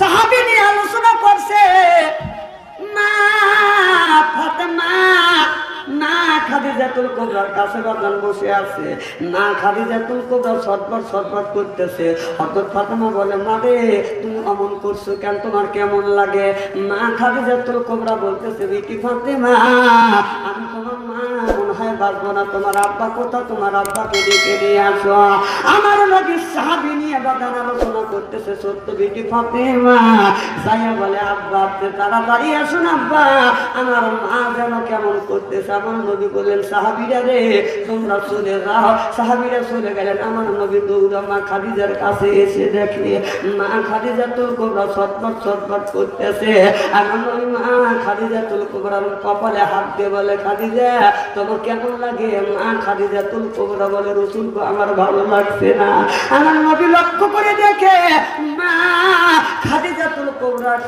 সাহাবি নিয়ে আলোচনা করছে, মা ফাতেমা, না খাদিজাতুল কোবরার কাছে বসে আছে। না খাদিজাতুল কোবরা সটপট সটপট করতেছে। হঠাৎ ফাতেমা বলে, মা রে, তুমি অমন করছ কেন? তোমার কেমন লাগে? মা খাদিজাতুল কোবরা বলতেছে বিটি ফাতেমা, আমি বাঁচবো না। তোমার আব্বা কোথা তোমার আব্বাকে ডেকে নিয়ে আসো। আমার নবী সাহাবি নিয়ে বাদান আলোচনা করতেছে সত্য বিটি ফাতেমা বলে, আব্বা, আপনি তাড়াতাড়ি আসুন, আব্বা। আমার মা যেন কেমন করতেছে, আমার নবী বললেন, সাহাবিরা রে, তোমরা চলে যাও। সাহাবিরা চলে গেলেন। আমার নবী দৌড়া মা খাদিজার কাছে এসে দেখলে, মা খাদিজা তুল কোবরা ছটপট ছটপট করতেছে। আমার নবী মা খাদিজা তুল কোবরার কপালে হাত দিয়ে বলে, খাদিজা, তোমার কেমন লাগে? মা বলে রসুল আমার ভালো লাগছে না। আমার নবী লক্ষ্য করে দেখে, মা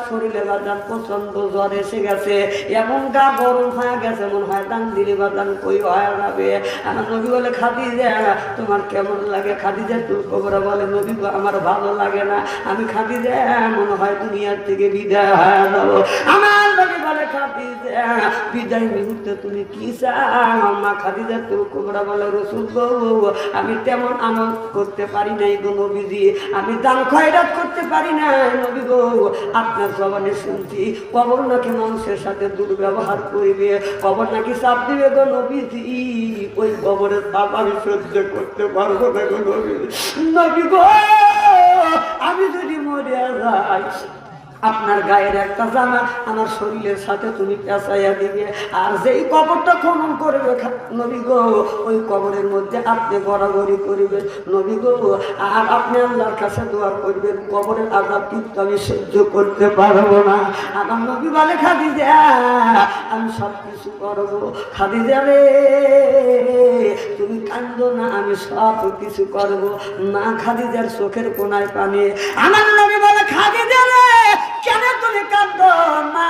শরীরে বাদান প্রচণ্ড জ্বর এসে গেছে। এমন গা গরম হয়ে গেছে, মনে হয় দান দিলে বাদান কই হয়ে যাবে? আমার নবী বলে, খাদিজা, তোমার কেমন লাগে? খাদিজা তুল কোবরা বলে, নবী আমার ভালো লাগে না। আমি খাদিজা, মনে হয় দুনিয়ার থেকে বিদায় হয়ে যাব। আমার আমি তেমন আমল করতে পারি নাই গো নবীজি। আমি খয়রাত করতে পারি না নবী গো। আপনার জবানে শুনছি, কবর নাকি মানুষের সাথে দুর্ব্যবহার করিবে? কবর নাকি চাপ দিবে গো নবীজি? ওই কবরের চাপ আমি সহ্য করতে পারব না গো নবী। নবী গো, আমি যদি মরে যাই আপনার গায়ের একটা জামা আমার শরীরের সাথে তুমি পেঁচাইয়া দিবে। আর যেই কবরটা খনন করবে নবী গো, ওই কবরের মধ্যে আপনি গড়াগড়ি করিবেন। নবী গো, আর আপনি আল্লাহর কাছে দোয়া করবেন, কবরের আজাব কিন্তু আমি সহ্য করতে পারব না। আমার নবী বলে খাদি যা আমি সব কিছু করব। খাদি যাবে তুমি কান্দো না, আমি সব কিছু করব। মা খাদিজার চোখের কোনায় পানি। আমার নবী বলে খাদি যাবে কেন তুমি কান্দ মা?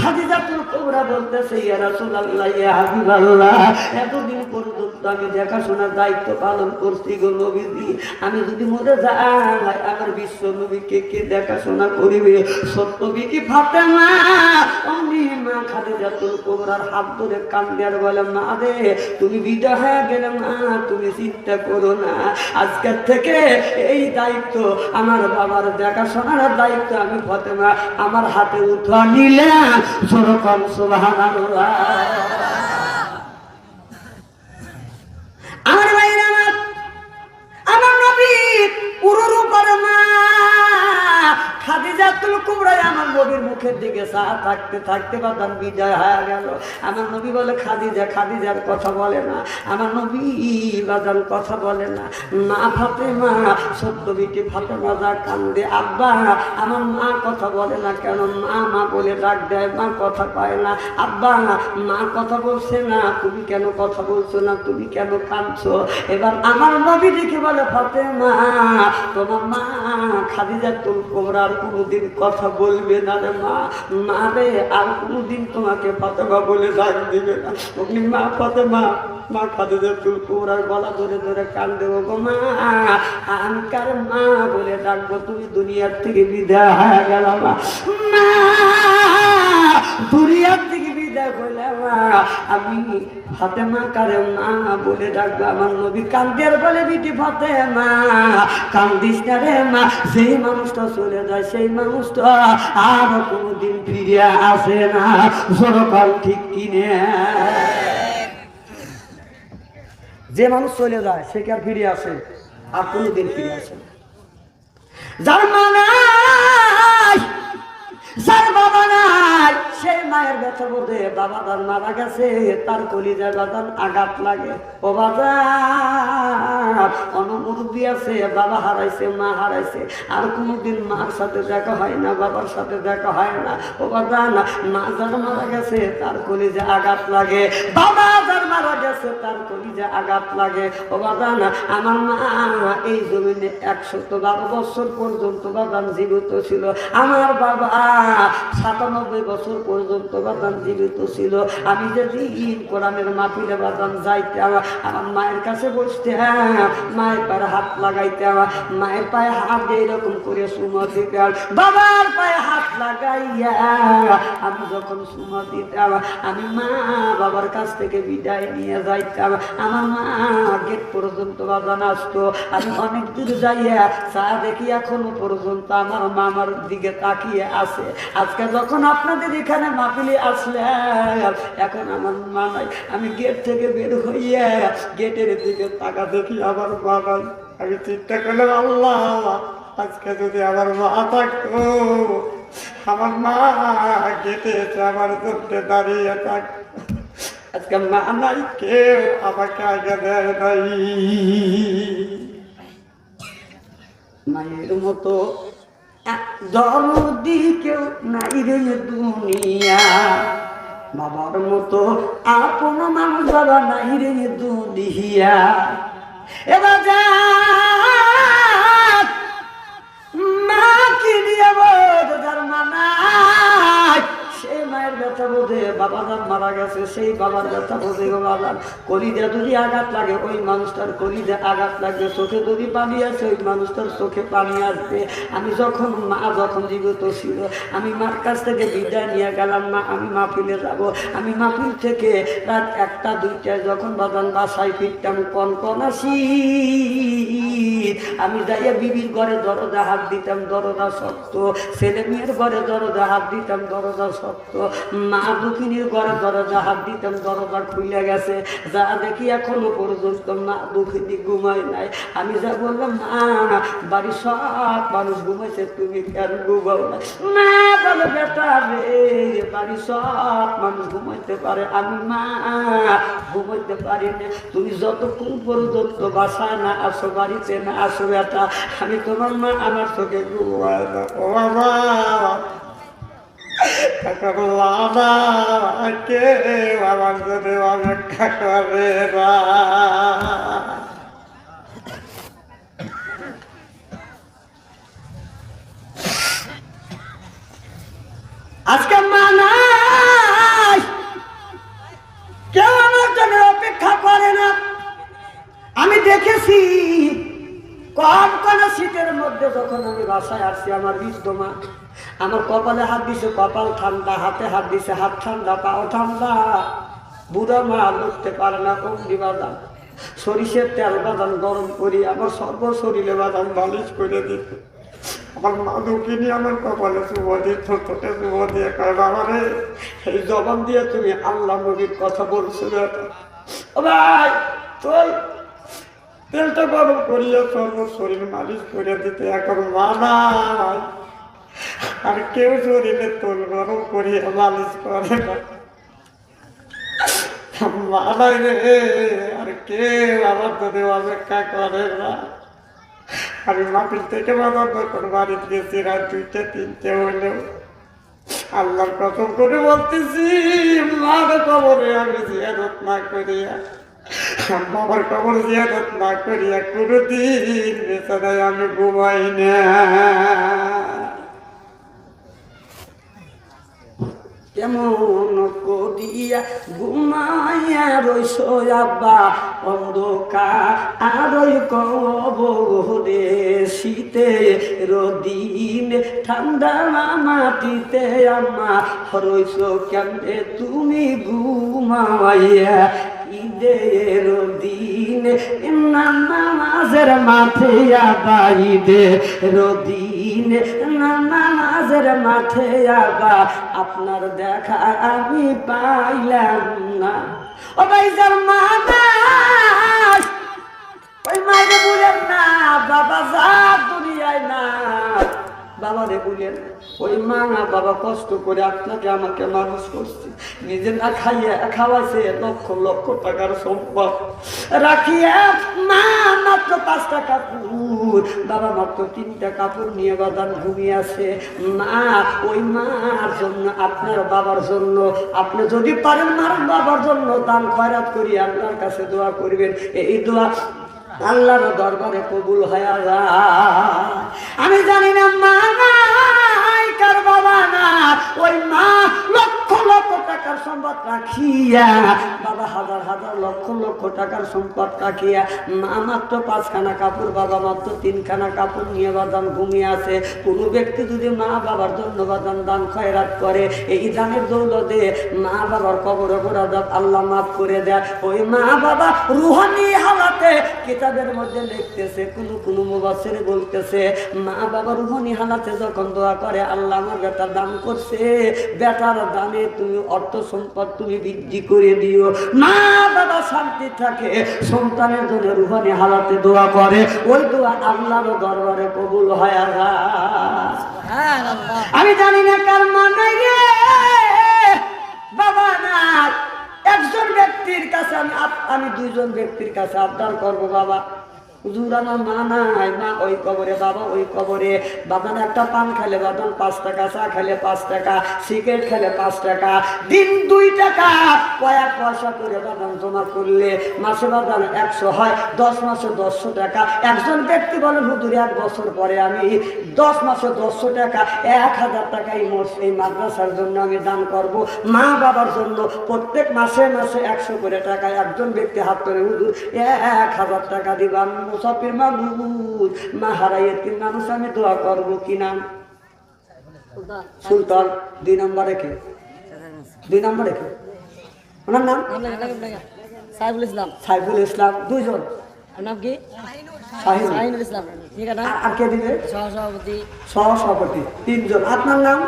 খাদিজা তুল কোবরা বলতেছে, ইয়া রাসূলুল্লাহ, ইয়া হাবিবাল্লাহ, এতদিন পর্যন্ত আমি দেখাশোনার দায়িত্ব পালন করছি গো নবীজি। আমি যদি মরে যাই, আমার বিশ্ব নবীকে কে দেখাশোনা করিবে? সত্য বিকি ফাতেমা? অমনি মা খাদিজা তুল কোবরার হাত ধরে কান্দার বলে, মা রে, তুমি বিদায় হয়ে গেলে মা, তুমি চিন্তা করো না। আজকের থেকে এই দায়িত্ব, আমার বাবার দেখাশোনার দায়িত্ব আমি ফতেমা, আমার হাতে উঠা নিলাম। সরকম সুবহানাল্লাহ। কুবরা আমার নবীর মুখের দিকে চা থাকতে থাকতে বাদান বিজয় হয়ে গেল। আমার নবী বলে, খাদিজা, খাদিজার কথা বলে না। আমার নবী বাদান কথা বলে না। মা ফাতেমা সত্য বিটি ফাতেমা যা কান্দে, আব্বা, আমার মা কথা বলে না কেন? মা মা বলে ডাক দেয়, মা কথা পায় না। আব্বা, মা কথা বলছে না, তুমি কেন কথা বলছো না? তুমি কেন কাঁদছো? এবার আমার নবী দেখে বলে, ফাতেমা, তোমার মা খাদিজা তুল কোবরার কোনোদিন কথা বলবে না রে মা। মা রে, আর কোনোদিন তোমাকে ফাতেমা বলে ডাক দিবে না। অগ্নি মা, ফাতেমা, মা খাদিজা চুল কুমড়ার গলা ধরে ধরে কান দেবো গো মা আমি মা বলে ডাকবো, তুমি দুনিয়ার থেকে বিদায় হয়ে গেল মা, দুনিয়ার থেকে আমি ফাতেমা কারে মা বলে ডাকবো। আমার নবী কান্দের বলে বিটি ফাতেমা, কান্দিস রে মা। যেই মানুষটা চলে যায়, সেই মানুষটা আর কোনোদিন ফিরে আসে না। সরকার ঠিক কিনে। যে মানুষ চলে যায়, সে কি আর ফিরে আসে? আর কোনোদিন ফিরে আসে না। যার বাবা নাই, সেই মায়ের ব্যথা বোধে বাবা তার মারা গেছে, তার কলিজায় বাদান আঘাত লাগে। ও বাজার অনুমুরব্বী আছে, বাবা হারাইছে, মা হারাইছে, আর কোনোদিন মার সাথে দেখা হয় না, বাবার সাথে দেখা হয় না। ও বাজান মা যার মারা গেছে, তার কলিজে আঘাত লাগে। বাবা যার মারা গেছে, তার কলিজে আঘাত লাগে। ও বাজান আমার মা এই জমিনে একশত বারো বছর পর্যন্ত বাগান জীবিত ছিল। আমার বাবা সাতানব্বই বছর পর্যন্ত বাদান জীবিত ছিল। আমি যে দিন কোরআনের মাপিলে বাদান যাইতে আমার মায়ের কাছে বসতে হ্যাঁ মায়ের পায়ে হাত লাগাইতে মায়ের পায়ে হাত দিয়ে এরকম করে সুমা দিতে বাবার পায়ে হাত লাগাইয়া আমি যখন সুমা দিতে আমি মা বাবার কাছ থেকে বিদায় নিয়ে যাইতাম। আমার মা পর্যন্ত বাজান আসতো। আমি অনেক দূর যাইয়া চা দেখি এখনও পর্যন্ত আমার মামার দিকে তাকিয়ে আছে। আজকে যখন আপনাদের এখানে মাপিলে আসলে এখন আমার মা নাই। আমি গেট থেকে বের হইয়া গেটের দিকে তাকা দেখি আমার নাই। আমি চিন্তা করলাম, আল্লাহ, আজকে যদি আমার মা থাকতো, আমার মা গেটে আমার দাঁড়িয়ে থাক আজকে মা নাই কেউ আমাকে মায়ের মতো দরদি কেউ নাই রে দুনিয়া। বাবার মতো আপন মানুষ বাবা নাই রে দুনিয়া। এবার যা মা কি দিয়ে মানায় সেই মায়ের ব্যথা বোঝে বাবা যার মারা গেছে, সেই বাবার ব্যথা বোঝে গো বাবার কলিজা যদি আঘাত লাগে, ওই মানুষটার কলিজা আঘাত লাগবে। চোখে যদি পানি আছে, ওই মানুষটার চোখে পানি আসবে। আমি যখন, মা যখন জীবিত ছিল, আমি মার কাছ থেকে বিদায় নিয়ে গেলাম, মা, আমি মাহফিলে যাব। আমি মাহফিল থেকে রাত একটা, দুইটায় যখন বাজান বাসায় ফিরতাম, কন কন আসি। আমি যাইয়া বিবির ঘরে দরজা হাত দিতাম, দরজা শক্ত। ছেলে মেয়ের ঘরে দরজা হাত দিতাম, দরজা শক্ত। মা দুখিনীর ঘরে দরজা হাত দিতাম, দরজা খুলে গেছে। যা দেখি এখনও পর্যন্ত মা দুখিনী ঘুমায় নাই। আমি যা বললাম, মা, বাড়ির সব মানুষ ঘুমাইছে, তুমি কেন ঘুমাও না না বলো বেটা রে, বাড়ির সব মানুষ ঘুমাইতে পারে। আমি মা, ঘুমাইতে পারি না। তুমি যতক্ষণ পর্যন্ত বাসায় না আসো, বাড়িতে না আসো বেটা, আমি তোমার মা আমার চোখে ঘুমায় না। ও বাবা বাবা কে আমার জন্য অপেক্ষা করে আজকে মানাই কেউ আমার জন্য অপেক্ষা করে না আমি দেখেছি, কম কোন শীতের মধ্যে যখন আমি বাসায় আসছি আমার বৃদ্ধ মা আমার কপালে হাত দিছে, কপাল ঠান্ডা, হাতে হাত দিছে, হাত ঠান্ডা, পাও ঠান্ডা। বুড়া মা লুকতে পারে না, কমলি বাদাম। সরিষের তেল বাদাম গরম করি আমার সর্ব শরীরে বাদাম মালিশ করে দিত আমার মা দুঃখিনী আমার কপালে শুভ দিত ঠোঁটে শুভ দিয়ে বাবা রে, এই জবান দিয়ে তুমি আল্লাহ নবীর কথা বলছো ভাই, চল। তেলটা গরম করিয়া সর্ব শরীর মালিশ করে দিতে এখন মানায় আর কেউ শরীরে তোল গরম করিয়া মালিশ করে না। মানায় রে, আর কেউ আমার যদি অপেক্ষা করে না। আমি মাটির থেকে বাবার যখন বাড়িতে গেছি রাত দুইটা, তিনটে হইলেও আল্লাহর কসম করে বলতেছি মার কবরে আমি জিয়াদত না করিয়া, বাবার কবর জিয়াদত না করিয়া কোনোদিন বেচারায় আমি ঘুমাই না। কেমন করিয়া ঘুমাইয়া রইস আব্বা, অন্ধকার, আরই কবরে শীতে, রদিন ঠান্ডা মাটিতে আমা রইস কেমনে তুমি ঘুমাইয়া? ঈদের দিন নামাজের মাঠে আবা ঈদের দিন নামাজের মাঠে আবা, আপনার দেখা আমি পাইলাম না। ও ভাই যার মা ওই মায়ের বলেন না, বাবা যা দুনিয়ায় না বাবা রে বলেন ওই মা না বাবা, কষ্ট করে আপনাকে আমাকে মানুষ করছে। নিজে না খাইয়ে খাওয়াইছে লক্ষ লক্ষ টাকার সম্পদ। রাখিয়ে মা মাত্র পাঁচটা কাপড়। বাবা মাত্র তিনটা কাপড় নিয়ে বাদান ঘুমিয়ে আছে। মা, ওই মার জন্য, আপনার বাবার জন্য, আপনি যদি পারেন মার বাবার জন্য দান খয়রাত করি আপনার কাছে দোয়া করবেন। এই দোয়া আল্লাহর দরবারে কবুল হয়ে আমি জানি না মা নাই কার বাবা না ওই মা সম্পদ রাখিয়া বাবা হাজার হাজার লক্ষ লক্ষ টাকার সম্পদ রাখিয়া মা মাত্র পাঁচখানা কাপড়, বাবা মাত্র তিনখানা কাপড় নিয়ে বাদাম ঘুমিয়ে আছে। কোনো ব্যক্তি যদি মা বাবার জন্য বাদাম দান খয়রাত করে, এই দানের দৌলতে মা বাবার কবর অপরাধ আল্লাহ মাফ করে দেয়। ওই মা বাবা রুহানি হালাতে কিতাবের মধ্যে লিখতেছে, কোনো কোনো মুবাসির বলতেছে, মা বাবা রুহানি হালাতে যখন দোয়া করে, আল্লাহ আমার বেটার দান করছে। বেটার দানে তুমি অর্থ সম্পদ তুমি বৃদ্ধি করে দিও। মা বাবা শান্তি থাকে। সন্তানের জন্য রুহানি হালাতে দোয়া করে। ওই দোয়া আল্লাহর দরবারে কবুল হয় আমি জানি না কার মা নাই বাবা না একজন ব্যক্তির কাছে আমি আমি দুইজন ব্যক্তির কাছে আবদার করব বাবা। মা ওই কবরে বাবা, ওই কবরে। একটা পান খেলে পাঁচ টাকা, চা খেলে পাঁচ টাকা খেলে পাঁচ টাকা। দিন দুই টাকা, কয়েক পয়সা করে জমা করলে মাসে একশো হয়, দশ মাসে দশশো টাকা। একজন ব্যক্তি বলে, হুজুর, এক বছর পরে আমি দশ মাসে দশশো টাকা, এক হাজার টাকা এই এই মাদ্রাসার জন্য আমি দান করব মা বাবার জন্য। প্রত্যেক মাসে মাসে একশো করে টাকা, একজন ব্যক্তি হাত করে হুজুর, এক হাজার টাকা দিবান মুসাফির মানুষ। মা হারাইয়ের মানুষ আমি দোয়া করব কি নাম সুলতান দুই নম্বরে কে? দুই নম্বরে কে? ওনার নাম? সাইফুল ইসলাম। সাইফুল ইসলাম দুইজন? আর নাম কি? শাহিনুল ইসলাম। আর- দিবে? সহ সভাপতি সহসভাপতি তিনজন। আপনার নাম?